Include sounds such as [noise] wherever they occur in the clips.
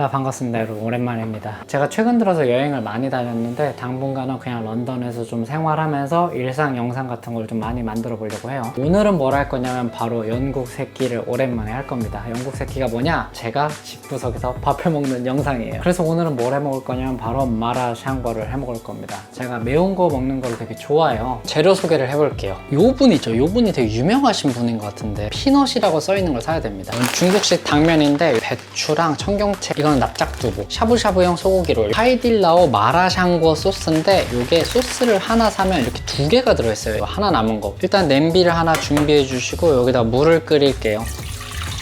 아, 반갑습니다. 여러분 오랜만입니다. 제가 최근 들어서 여행을 많이 다녔는데 당분간은 그냥 런던에서 좀 생활하면서 일상 영상 같은 걸 좀 많이 만들어 보려고 해요. 오늘은 뭘 할 거냐면 바로 영국 새끼를 오랜만에 할 겁니다. 영국 새끼가 뭐냐? 제가 집구석에서 밥해 먹는 영상이에요. 그래서 오늘은 뭘 해 먹을 거냐면 바로 마라샹궈를 해 먹을 겁니다. 제가 매운 거 먹는 걸 되게 좋아해요. 재료 소개를 해볼게요. 요 분이죠. 요 분이 되게 유명하신 분인 것 같은데 피넛이라고 써 있는 걸 사야 됩니다. 중국식 당면인데 배추랑 청경채 이거 는 납작두부 샤브샤브용 소고기롤 하이딜라오 마라샹궈 소스인데 이게 소스를 하나 사면 이렇게 두 개가 들어있어요 하나 남은 거 일단 냄비를 하나 준비해 주시고 여기다 물을 끓일게요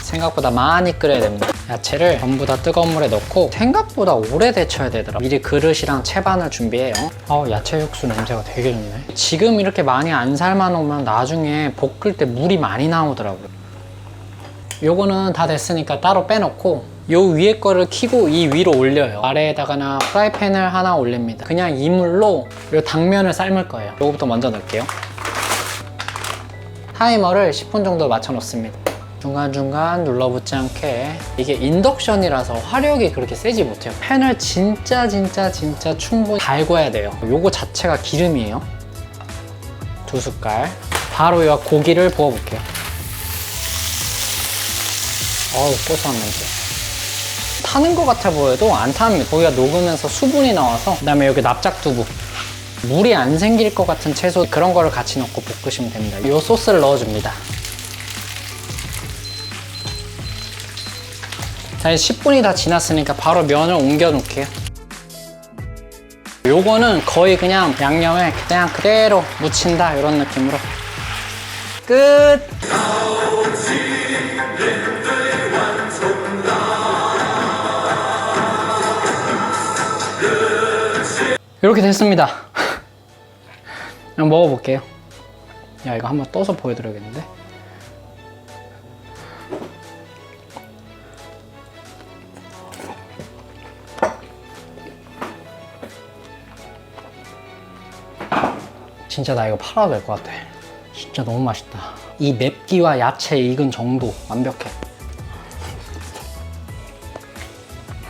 생각보다 많이 끓여야 됩니다. 야채를 전부 다 뜨거운 물에 넣고 생각보다 오래 데쳐야 되더라. 미리 그릇이랑 채반을 준비해요. 어, 야채 육수 냄새가 되게 좋네. 지금 이렇게 많이 안 삶아 놓으면 나중에 볶을 때 물이 많이 나오더라고요. 요거는 다 됐으니까 따로 빼놓고 요 위에 거를 켜고 이 위로 올려요. 아래에다가나 프라이팬을 하나 올립니다. 그냥 이물로 요 당면을 삶을 거예요. 요거부터 먼저 넣을게요. 타이머를 10분 정도 맞춰 놓습니다. 중간중간 눌러붙지 않게 이게 인덕션이라서 화력이 그렇게 세지 못해요 팬을 진짜 진짜 진짜 충분히 달궈야 돼요 요거 자체가 기름이에요 두 숟갈 바로 이 고기를 부어볼게요 어우 고소한 냄새 타는 것 같아 보여도 안 탑니다. 고기가 녹으면서 수분이 나와서 그 다음에 여기 납작두부. 물이 안 생길 것 같은 채소 그런 거를 같이 넣고 볶으시면 됩니다. 이 소스를 넣어줍니다. 자, 이제 10분이 다 지났으니까 바로 면을 옮겨 놓을게요. 요거는 거의 그냥 양념에 그냥 그대로 묻힌다 이런 느낌으로. 끝! 이렇게 됐습니다. 그냥 먹어볼게요. 야 이거 한번 떠서 보여드려야겠는데? 진짜 나 이거 팔아도 될 것 같아. 진짜 너무 맛있다. 이 맵기와 야채 익은 정도 완벽해.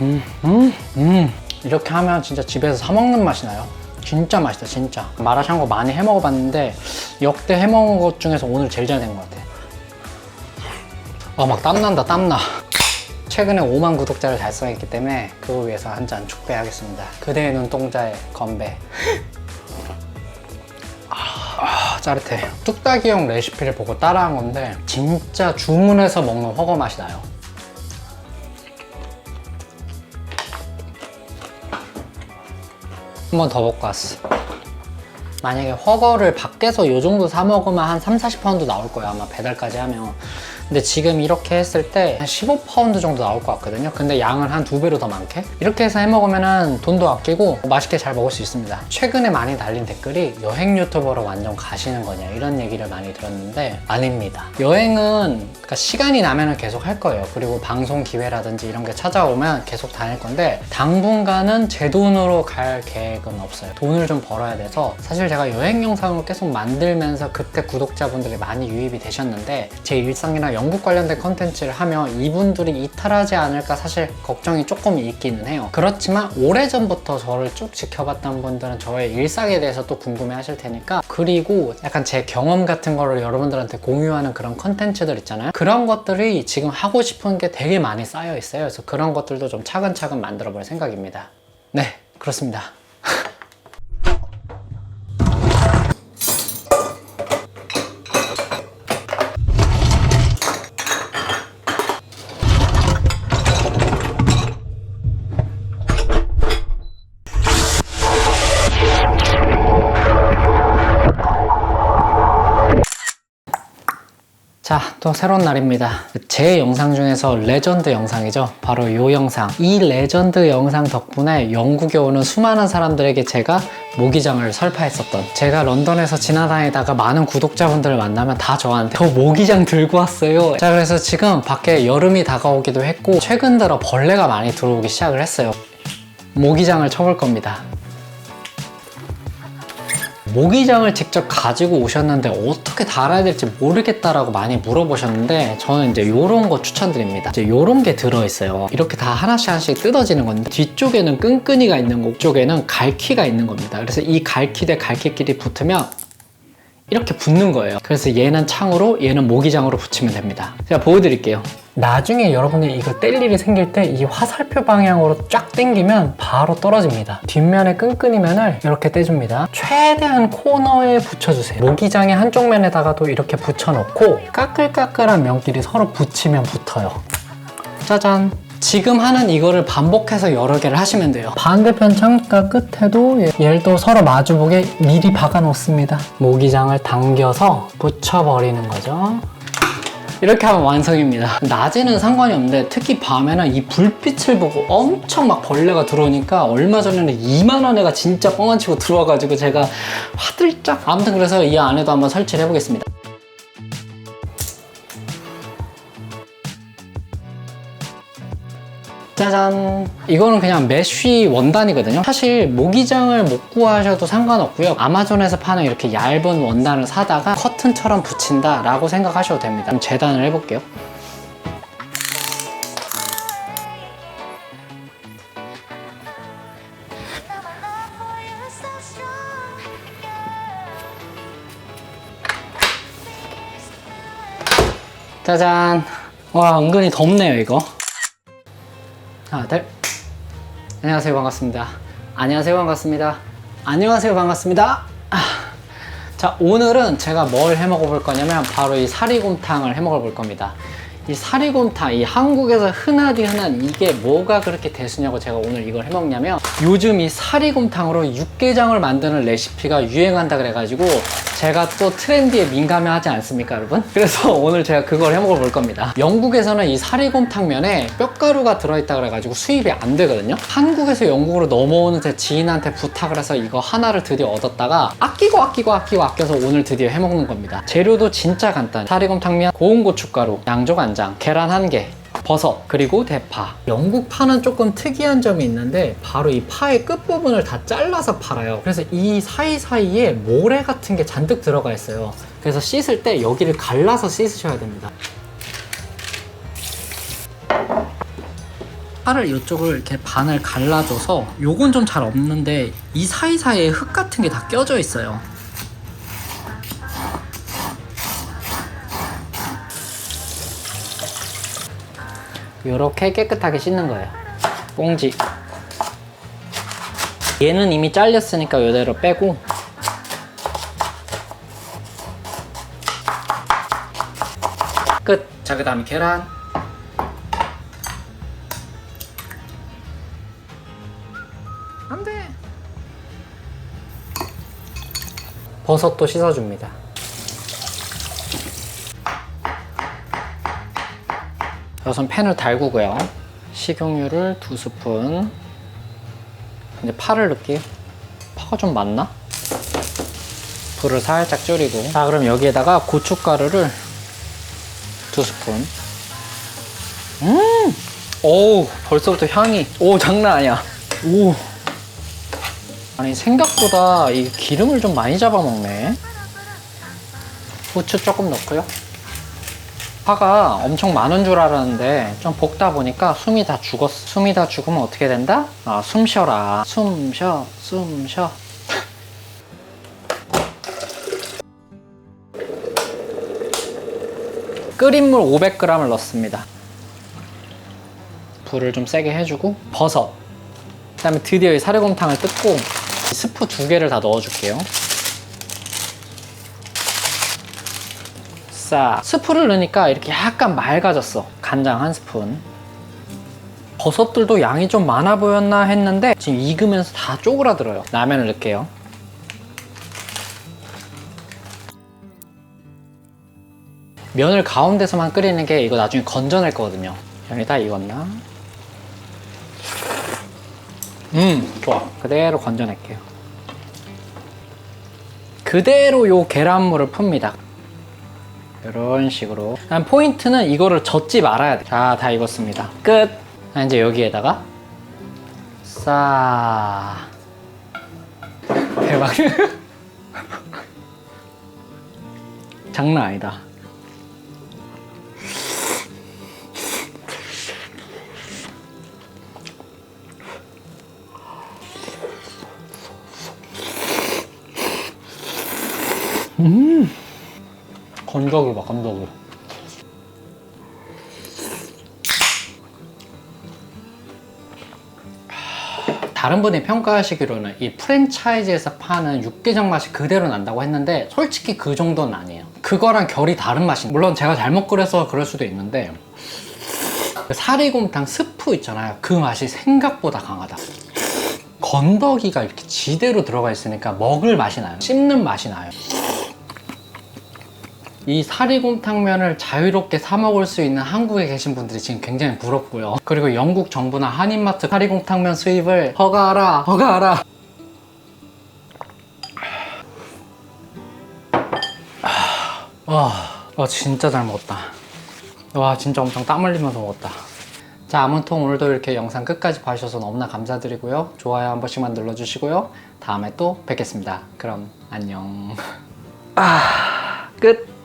음, 음, 음. 이렇게 하면 진짜 집에서 사 먹는 맛이 나요. 진짜 맛있다, 진짜. 마라샹궈 많이 해 먹어봤는데 역대 해 먹은 것 중에서 오늘 제일 잘 된 것 같아. 아, 막 땀난다, 땀나. 최근에 5만 구독자를 달성했기 때문에 그거 위해서 한 잔 축배하겠습니다. 그대의 눈동자의 건배. 아, 짜릿해. 뚝딱이형 레시피를 보고 따라한 건데 진짜 주문해서 먹는 허거 맛이 나요. 한 번 더 먹고 왔어. 만약에 허거를 밖에서 요 정도 사 먹으면 한 3, 40파운드 나올 거예요. 아마 배달까지 하면. 근데 지금 이렇게 했을 때 한 15파운드 정도 나올 것 같거든요. 근데 양을 한 두 배로 더 많게. 이렇게 해서 해 먹으면 돈도 아끼고 맛있게 잘 먹을 수 있습니다. 최근에 많이 달린 댓글이 여행 유튜버로 완전 가시는 거냐 이런 얘기를 많이 들었는데 아닙니다. 여행은 그러니까 시간이 나면 계속 할 거예요. 그리고 방송 기회라든지 이런 게 찾아오면 계속 다닐 건데 당분간은 제 돈으로 갈 계획은 없어요. 돈을 좀 벌어야 돼서 사실 제가 여행 영상을 계속 만들면서 그때 구독자분들이 많이 유입이 되셨는데 제 일상이나 영국 관련된 컨텐츠를 하면 이분들이 이탈하지 않을까 사실 걱정이 조금 있기는 해요. 그렇지만 오래전부터 저를 쭉 지켜봤던 분들은 저의 일상에 대해서 또 궁금해 하실 테니까 그리고 약간 제 경험 같은 거를 여러분들한테 공유하는 그런 컨텐츠들 있잖아요. 그런 것들이 지금 하고 싶은 게 되게 많이 쌓여 있어요. 그래서 그런 것들도 좀 차근차근 만들어 볼 생각입니다. 네, 그렇습니다. [laughs] 자, 또 새로운 날입니다. 제 영상 중에서 레전드 영상이죠. 바로 이 영상. 이 레전드 영상 덕분에 영국에 오는 수많은 사람들에게 제가 모기장을 설파했었던 제가 런던에서 지나다니다가 많은 구독자분들을 만나면 다 저한테 저 모기장 들고 왔어요. 자, 그래서 지금 밖에 여름이 다가오기도 했고 최근 들어 벌레가 많이 들어오기 시작을 했어요. 모기장을 쳐볼 겁니다. 모기장을 직접 가지고 오셨는데 어떻게 달아야 될지 모르겠다라고 많이 물어보셨는데 저는 이제 이런 거 추천드립니다. 이제 이런 게 들어있어요. 이렇게 다 하나씩 하나씩 뜯어지는 건데 뒤쪽에는 끈끈이가 있는 거고 쪽에는 갈퀴가 있는 겁니다. 그래서 이 갈퀴 대 갈퀴끼리 붙으면 이렇게 붙는 거예요. 그래서 얘는 창으로, 얘는 모기장으로 붙이면 됩니다. 제가 보여드릴게요. 나중에 여러분이 이거 뗄 일이 생길 때 이 화살표 방향으로 쫙 당기면 바로 떨어집니다. 뒷면에 끈끈이면을 이렇게 떼줍니다. 최대한 코너에 붙여주세요. 모기장의 한쪽 면에다가도 이렇게 붙여놓고 까끌까끌한 면끼리 서로 붙이면 붙어요. 짜잔. 지금 하는 이거를 반복해서 여러 개를 하시면 돼요. 반대편 창가 끝에도 얘도 서로 마주보게 미리 박아 놓습니다. 모기장을 당겨서 붙여버리는 거죠. 이렇게 하면 완성입니다. 낮에는 상관이 없는데 특히 밤에는 이 불빛을 보고 엄청 막 벌레가 들어오니까 얼마 전에는 2만원 애가 진짜 뻥안 치고 들어와가지고 제가 화들짝 아무튼 그래서 이 안에도 한번 설치를 해보겠습니다. 짜잔. 이거는 그냥 메쉬 원단이거든요. 사실 모기장을 못 구하셔도 상관없고요. 아마존에서 파는 이렇게 얇은 원단을 사다가 커튼처럼 붙인다 라고 생각하셔도 됩니다. 그럼 재단을 해볼게요. 짜잔. 와 은근히 덥네요 이거 하나 둘. 안녕하세요. 반갑습니다. 안녕하세요. 반갑습니다. 안녕하세요. 반갑습니다. 아, 자 오늘은 제가 뭘 해 먹어 볼 거냐면 바로 이 사리곰탕을 해 먹어 볼 겁니다. 이 사리곰탕 이 한국에서 흔하디 흔한 이게 뭐가 그렇게 대수냐고 제가 오늘 이걸 해 먹냐면 요즘 이 사리곰탕으로 육개장을 만드는 레시피가 유행한다 그래가지고 제가 또 트렌디에 민감해 하지 않습니까 여러분? 그래서 [laughs] 오늘 제가 그걸 해 먹어 볼 겁니다. 영국에서는 이 사리곰탕면에 뼈가루가 들어있다 그래가지고 수입이 안 되거든요. 한국에서 영국으로 넘어오는 제 지인한테 부탁을 해서 이거 하나를 드디어 얻었다가 아끼고 아끼고 아끼고 아껴서 오늘 드디어 해 먹는 겁니다. 재료도 진짜 간단 사리곰탕면 고운 고춧가루 양조간장 계란 한개 버섯 그리고 대파. 영국 파는 조금 특이한 점이 있는데 바로 이 파의 끝부분을 다 잘라서 팔아요. 그래서 이 사이사이에 모래 같은 게 잔뜩 들어가 있어요. 그래서 씻을 때 여기를 갈라서 씻으셔야 됩니다. 파를 이쪽을 이렇게 반을 갈라줘서 요건 좀 잘 없는데 이 사이사이에 흙 같은 게 다 껴져 있어요 이렇게 깨끗하게 씻는 거예요. 꽁지. 얘는 이미 잘렸으니까 이대로 빼고 끝. 자, 그 다음에 계란. 안 돼. 버섯도 씻어줍니다. 우선 팬을 달구고요. 식용유를 두 스푼. 이제 파를 넣을게요. 파가 좀 많나? 불을 살짝 줄이고. 자, 그럼 여기에다가 고춧가루를 두 스푼. 음! 오우, 벌써부터 향이. 오, 장난 아니야. 오. 아니, 생각보다 이 기름을 좀 많이 잡아먹네. 후추 조금 넣고요. 파가 엄청 많은 줄 알았는데 좀 볶다 보니까 숨이 다 죽었어. 숨이 다 죽으면 어떻게 된다? 아, 숨 쉬어라. 숨 쉬어, 숨 쉬어. 끓인 물 500g을 넣습니다. 불을 좀 세게 해주고 버섯. 그 다음에 드디어 이 사료곰탕을 뜯고 스프 두 개를 다 넣어줄게요. 싹 스프를 넣으니까 이렇게 약간 맑아졌어. 간장 한 스푼. 버섯들도 양이 좀 많아 보였나 했는데 지금 익으면서 다 쪼그라들어요. 라면을 넣을게요. 면을 가운데서만 끓이는 게 이거 나중에 건져낼 거거든요. 면이 다 익었나? 음 좋아. 그대로 건져낼게요. 그대로 요 계란물을 풉니다 이런 식으로. 포인트는 이거를 젓지 말아야 돼 자 다 익었습니다. 끝. 자, 이제 여기에다가 싸. 대박. [laughs] 장난 아니다. 음, 건더기 봐, 건더기. 다른 분이 평가하시기로는 이 프랜차이즈에서 파는 육개장 맛이 그대로 난다고 했는데 솔직히 그 정도는 아니에요. 그거랑 결이 다른 맛이 물론 제가 잘못 끓여서 그럴 수도 있는데 그 사리곰탕 스프 있잖아요. 그 맛이 생각보다 강하다. 건더기가 이렇게 지대로 들어가 있으니까 먹을 맛이 나요. 씹는 맛이 나요. 이 사리곰탕면을 자유롭게 사 먹을 수 있는 한국에 계신 분들이 지금 굉장히 부럽고요. 그리고 영국 정부나 한인마트 사리곰탕면 수입을 허가하라, 허가하라. 와, 와 진짜 잘 먹었다. 와 진짜 엄청 땀 흘리면서 먹었다. 자 아무튼 오늘도 이렇게 영상 끝까지 봐주셔서 너무나 감사드리고요. 좋아요 한 번씩만 눌러주시고요. 다음에 또 뵙겠습니다. 그럼 안녕. 아 끝.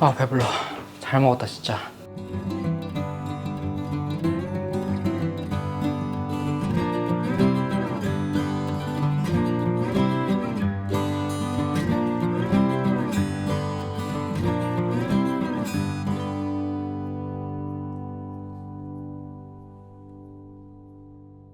아 배불러. 잘 먹었다 진짜